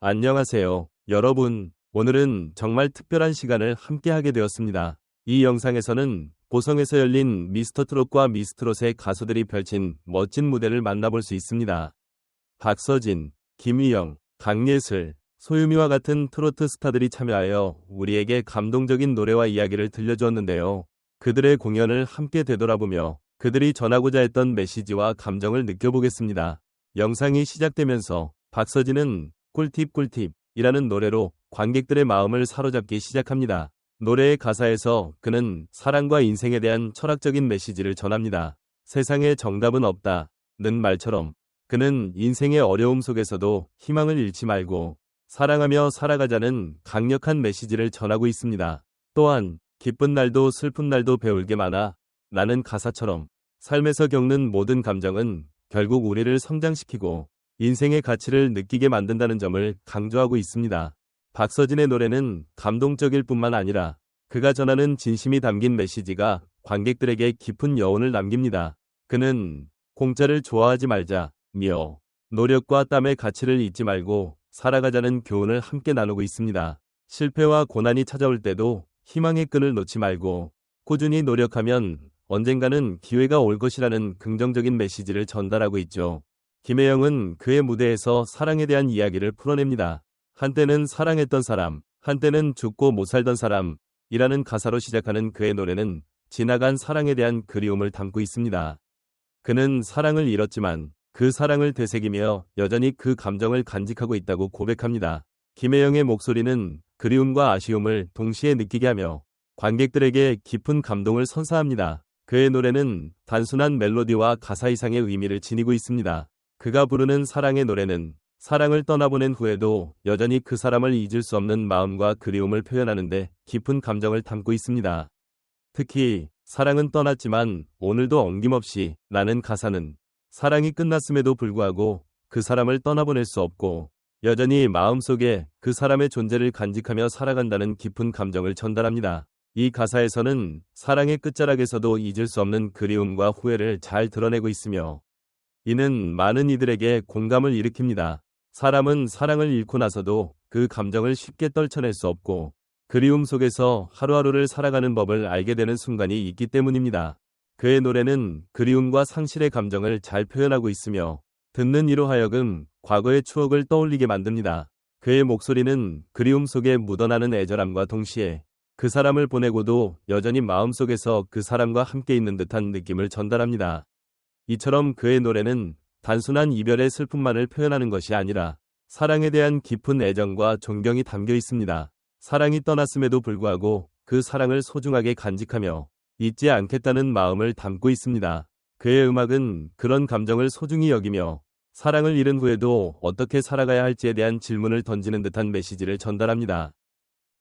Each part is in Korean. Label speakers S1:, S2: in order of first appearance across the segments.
S1: 안녕하세요. 여러분, 오늘은 정말 특별한 시간을 함께하게 되었습니다. 이 영상에서는 보성에서 열린 미스터트롯과 미스트롯의 가수들이 펼친 멋진 무대를 만나볼 수 있습니다. 박서진, 김희영, 강예슬, 소유미와 같은 트로트 스타들이 참여하여 우리에게 감동적인 노래와 이야기를 들려주었는데요. 그들의 공연을 함께 되돌아보며 그들이 전하고자 했던 메시지와 감정을 느껴보겠습니다. 영상이 시작되면서 박서진은 꿀팁 꿀팁이라는 노래로 관객들의 마음을 사로잡기 시작합니다. 노래의 가사에서 그는 사랑과 인생에 대한 철학적인 메시지를 전합니다. 세상에 정답은 없다. 는 말처럼 그는 인생의 어려움 속에서도 희망을 잃지 말고 사랑하며 살아가자는 강력한 메시지를 전하고 있습니다. 또한 기쁜 날도 슬픈 날도 배울 게 많아 라는 가사처럼 삶에서 겪는 모든 감정은 결국 우리를 성장시키고 인생의 가치를 느끼게 만든다는 점을 강조하고 있습니다. 박서진의 노래는 감동적일 뿐만 아니라 그가 전하는 진심이 담긴 메시지가 관객들에게 깊은 여운을 남깁니다. 그는 공짜를 좋아하지 말자, 며 노력과 땀의 가치를 잊지 말고 살아가자는 교훈을 함께 나누고 있습니다. 실패와 고난이 찾아올 때도 희망의 끈을 놓지 말고 꾸준히 노력하면 언젠가는 기회가 올 것이라는 긍정적인 메시지를 전달하고 있죠. 김혜영은 그의 무대에서 사랑에 대한 이야기를 풀어냅니다. 한때는 사랑했던 사람, 한때는 죽고 못 살던 사람이라는 가사로 시작하는 그의 노래는 지나간 사랑에 대한 그리움을 담고 있습니다. 그는 사랑을 잃었지만 그 사랑을 되새기며 여전히 그 감정을 간직하고 있다고 고백합니다. 김혜영의 목소리는 그리움과 아쉬움을 동시에 느끼게 하며 관객들에게 깊은 감동을 선사합니다. 그의 노래는 단순한 멜로디와 가사 이상의 의미를 지니고 있습니다. 그가 부르는 사랑의 노래는 사랑을 떠나보낸 후에도 여전히 그 사람을 잊을 수 없는 마음과 그리움을 표현하는데 깊은 감정을 담고 있습니다. 특히 사랑은 떠났지만 오늘도 엉김없이 라는 가사는 사랑이 끝났음에도 불구하고 그 사람을 떠나보낼 수 없고 여전히 마음속에 그 사람의 존재를 간직하며 살아간다는 깊은 감정을 전달합니다. 이 가사에서는 사랑의 끝자락에서도 잊을 수 없는 그리움과 후회를 잘 드러내고 있으며 이는 많은 이들에게 공감을 일으킵니다. 사람은 사랑을 잃고 나서도 그 감정을 쉽게 떨쳐낼 수 없고 그리움 속에서 하루하루를 살아가는 법을 알게 되는 순간이 있기 때문입니다. 그의 노래는 그리움과 상실의 감정을 잘 표현하고 있으며 듣는 이로 하여금 과거의 추억을 떠올리게 만듭니다. 그의 목소리는 그리움 속에 묻어나는 애절함과 동시에 그 사람을 보내고도 여전히 마음속에서 그 사람과 함께 있는 듯한 느낌을 전달합니다. 이처럼 그의 노래는 단순한 이별의 슬픔만을 표현하는 것이 아니라 사랑에 대한 깊은 애정과 존경이 담겨 있습니다. 사랑이 떠났음에도 불구하고 그 사랑을 소중하게 간직하며 잊지 않겠다는 마음을 담고 있습니다. 그의 음악은 그런 감정을 소중히 여기며 사랑을 잃은 후에도 어떻게 살아가야 할지에 대한 질문을 던지는 듯한 메시지를 전달합니다.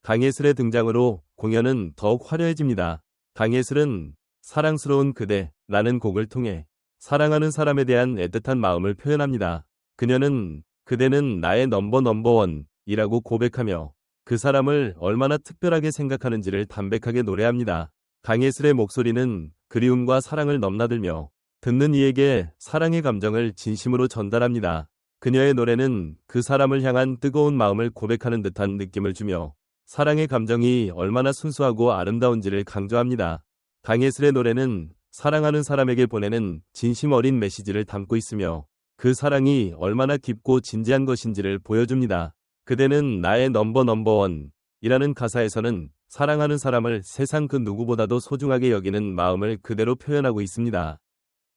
S1: 강예슬의 등장으로 공연은 더욱 화려해집니다. 강예슬은 사랑스러운 그대라는 곡을 통해 사랑하는 사람에 대한 애틋한 마음을 표현합니다. 그녀는 그대는 나의 넘버 넘버원이라고 고백하며 그 사람을 얼마나 특별하게 생각하는지를 담백하게 노래합니다. 강예슬의 목소리는 그리움과 사랑을 넘나들며 듣는 이에게 사랑의 감정을 진심으로 전달합니다. 그녀의 노래는 그 사람을 향한 뜨거운 마음을 고백하는 듯한 느낌을 주며 사랑의 감정이 얼마나 순수하고 아름다운지를 강조합니다. 강예슬의 노래는 사랑하는 사람에게 보내는 진심 어린 메시지를 담고 있으며 그 사랑이 얼마나 깊고 진지한 것인지를 보여줍니다. 그대는 나의 넘버 넘버원 이라는 가사에서는 사랑하는 사람을 세상 그 누구보다도 소중하게 여기는 마음을 그대로 표현하고 있습니다.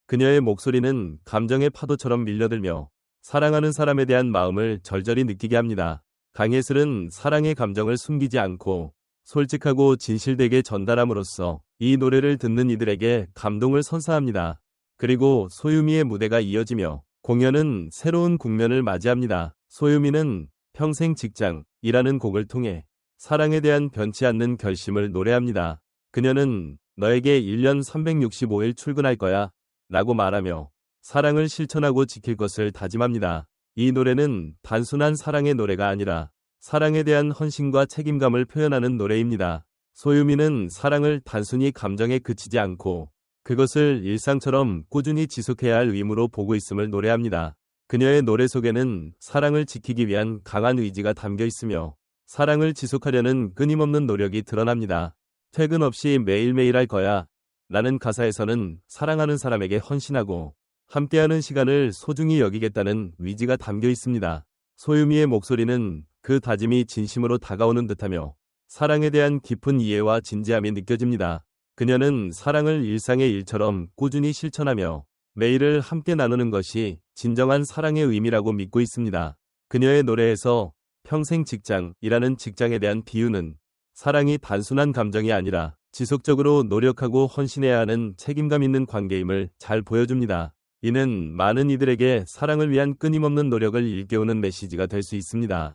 S1: 그녀의 목소리는 감정의 파도처럼 밀려들며 사랑하는 사람에 대한 마음을 절절히 느끼게 합니다. 강예슬은 사랑의 감정을 숨기지 않고 솔직하고 진실되게 전달함으로써 이 노래를 듣는 이들에게 감동을 선사합니다. 그리고 소유미의 무대가 이어지며 공연은 새로운 국면을 맞이합니다. 소유미는 평생 직장이라는 곡을 통해 사랑에 대한 변치 않는 결심을 노래합니다. 그녀는 너에게 1년 365일 출근할 거야 라고 말하며 사랑을 실천하고 지킬 것을 다짐합니다. 이 노래는 단순한 사랑의 노래가 아니라 사랑에 대한 헌신과 책임감을 표현하는 노래입니다. 소유미는 사랑을 단순히 감정에 그치지 않고 그것을 일상처럼 꾸준히 지속해야 할 의무로 보고 있음을 노래합니다. 그녀의 노래 속에는 사랑을 지키기 위한 강한 의지가 담겨 있으며 사랑을 지속하려는 끊임없는 노력이 드러납니다. 퇴근 없이 매일매일 할 거야. 라는 가사에서는 사랑하는 사람에게 헌신하고 함께하는 시간을 소중히 여기겠다는 의지가 담겨 있습니다. 소유미의 목소리는 그 다짐이 진심으로 다가오는 듯하며 사랑에 대한 깊은 이해와 진지함이 느껴집니다. 그녀는 사랑을 일상의 일처럼 꾸준히 실천하며 매일을 함께 나누는 것이 진정한 사랑의 의미라고 믿고 있습니다. 그녀의 노래에서 평생 직장이라는 직장에 대한 비유는 사랑이 단순한 감정이 아니라 지속적으로 노력하고 헌신해야 하는 책임감 있는 관계임을 잘 보여줍니다. 이는 많은 이들에게 사랑을 위한 끊임없는 노력을 일깨우는 메시지가 될 수 있습니다.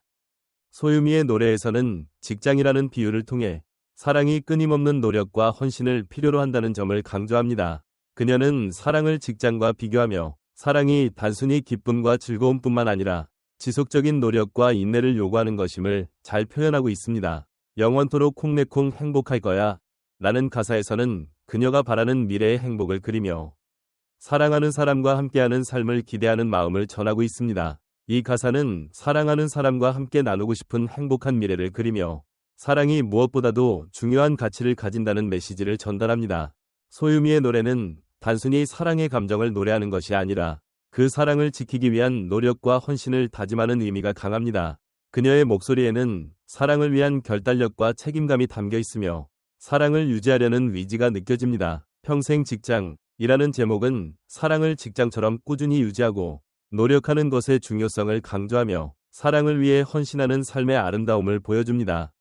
S1: 소유미의 노래에서는 직장이라는 비유를 통해 사랑이 끊임없는 노력과 헌신을 필요로 한다는 점을 강조합니다. 그녀는 사랑을 직장과 비교하며 사랑이 단순히 기쁨과 즐거움뿐만 아니라 지속적인 노력과 인내를 요구하는 것임을 잘 표현하고 있습니다. 영원토록 콩내콩 행복할 거야 라는 가사에서는 그녀가 바라는 미래의 행복을 그리며 사랑하는 사람과 함께하는 삶을 기대하는 마음을 전하고 있습니다. 이 가사는 사랑하는 사람과 함께 나누고 싶은 행복한 미래를 그리며 사랑이 무엇보다도 중요한 가치를 가진다는 메시지를 전달합니다. 소유미의 노래는 단순히 사랑의 감정을 노래하는 것이 아니라 그 사랑을 지키기 위한 노력과 헌신을 다짐하는 의미가 강합니다. 그녀의 목소리에는 사랑을 위한 결단력과 책임감이 담겨 있으며 사랑을 유지하려는 의지가 느껴집니다. 평생 직장 이라는 제목은 사랑을 직장처럼 꾸준히 유지하고 노력하는 것의 중요성을 강조하며 사랑을 위해 헌신하는 삶의 아름다움을 보여줍니다.